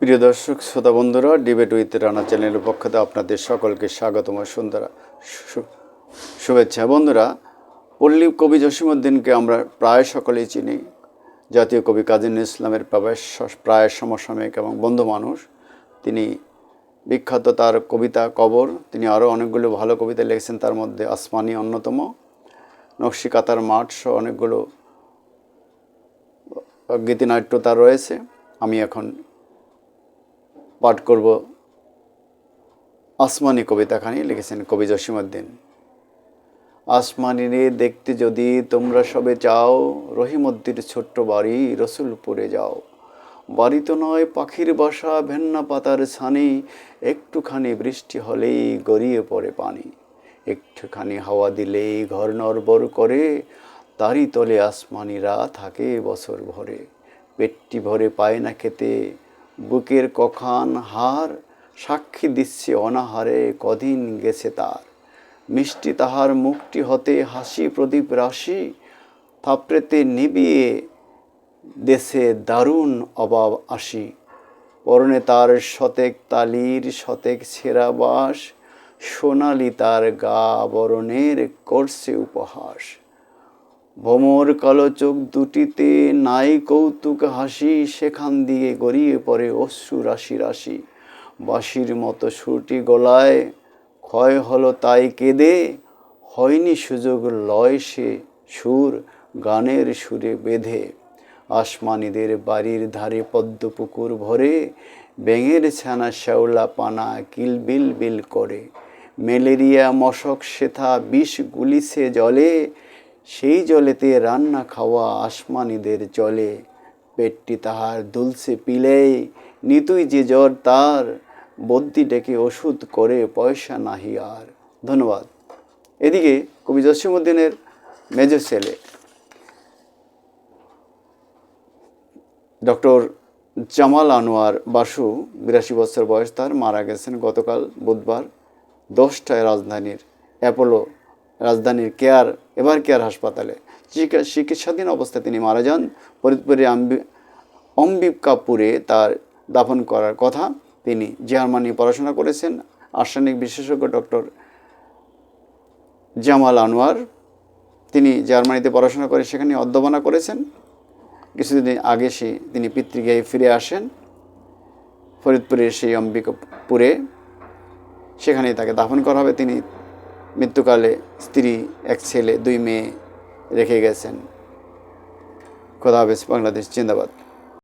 প্রিয় দর্শক, শ্রোতা বন্ধুরা ডিবেট উইথ রানা চ্যানেলের পক্ষ থেকে আপনাদের সকলকে স্বাগতম সুন্দর শুভেচ্ছা। বন্ধুরা, পল্লী কবি জসিমুদ্দিনকে আমরা প্রায় সকলেই চিনি। জাতীয় কবি কাজী ইসলামের প্রায় সমসাময়িক এবং বন্ধু মানুষ। তিনি বিখ্যাত তার কবিতা কবর। তিনি আরও অনেকগুলো ভালো কবিতা লিখেছেন, তার মধ্যে আসমানি অন্যতম। নকশি কাতার মাঠ সহ অনেকগুলো গীতিনাট্য তার রয়েছে। আমি এখন পাঠ করব। আসমানি কবিতাখানি লিখেছেন কবি জসিমউদ্দিন। আসমানি রে দেখতে যদি তোমরা সবে চাও, রহিমদ্দির ছোট্ট বাড়ি রসুলপুরে যাও। বাড়ি তো নয় পাখির বাসা, ভেন্না পাতার ছানি। একটুখানি বৃষ্টি হলেই গড়িয়ে পড়ে পানি। একটুখানি হাওয়া দিলেই ঘর নড়বড় করে। তারই তলে আসমানিরা থাকে বছর ভরে। পেটটি ভরে পায় না খেতে। বুকের কখান হার, সাক্ষী দিচ্ছে অনাহারে, কদিন গেছে তার। মিষ্টি তাহার মুখটি হতে হাসি প্রদীপ রাশি, থাপড়েতে নিবিয়ে দেশে দারুণ অভাব আসি পরনে তার শতেক তালির, শতেক ছেঁড়া বাস সোনালি তার গা বরণের করছে উপহাস। ভমর কালো চোখ দুটিতে নাই কৌতুক হাসি, সেখান দিয়ে গড়িয়ে পড়ে অশ্রু রাশি রাশি। বাঁশির মতো সুরটি গলায়, ক্ষয় হলো তাই কেঁদে, হয়নি সুযোগ লয় সে সুর গানের সুরে বেঁধে। আসমানিদের বাড়ির ধারে পদ্ম পুকুর ভরে, ব্যাঙের ছানা শ্যাওলা পানা কিলবিল বিল করে। ম্যালেরিয়া মশক শেথা বিষ গুলিছে জলে সেই জলেতে রান্না খাওয়া আসমানিদের জলে। পেটটি তাহার দুলছে পিলেই নিতুই যে জ্বর তার। বদ্যি ডেকে ওষুধ করে পয়সা নাহি আর। ধন্যবাদ। এদিকে কবি জসিমুদ্দিনের মেজ ছেলে, ডক্টর জামাল আনোয়ার বাসু, বিরাশি বছর বয়স তার, মারা গেছেন গতকাল বুধবার দশটায় রাজধানীর, অ্যাপোলো রাজধানীর কেয়ার এবার কেয়ার হাসপাতালে। চিকিৎসা- চিকিৎসাধীন অবস্থায় তিনি মারা যান। ফরিদপুরের আম্বি- অম্বিকাপুরে তার দাফন করার কথা তিনি জার্মানি পড়াশোনা করেছেন। আর্সেনিক বিশেষজ্ঞ ডক্টর জামাল আনোয়ার তিনি জার্মানিতে পড়াশোনা করে সেখানে অধ্যাপনা করেছেন। কিছুদিন আগে সে, তিনি পিতৃগৃহে ফিরে আসেন ফরিদপুরের সেই অম্বিকাপুরে সেখানে তাকে দাফন করা হবে। তিনি মৃত্যুকালে স্ত্রী এক ছেলে দুই মেয়ে রেখে গেছেন। খোদা হাফেজ বাংলাদেশ জিন্দাবাদ।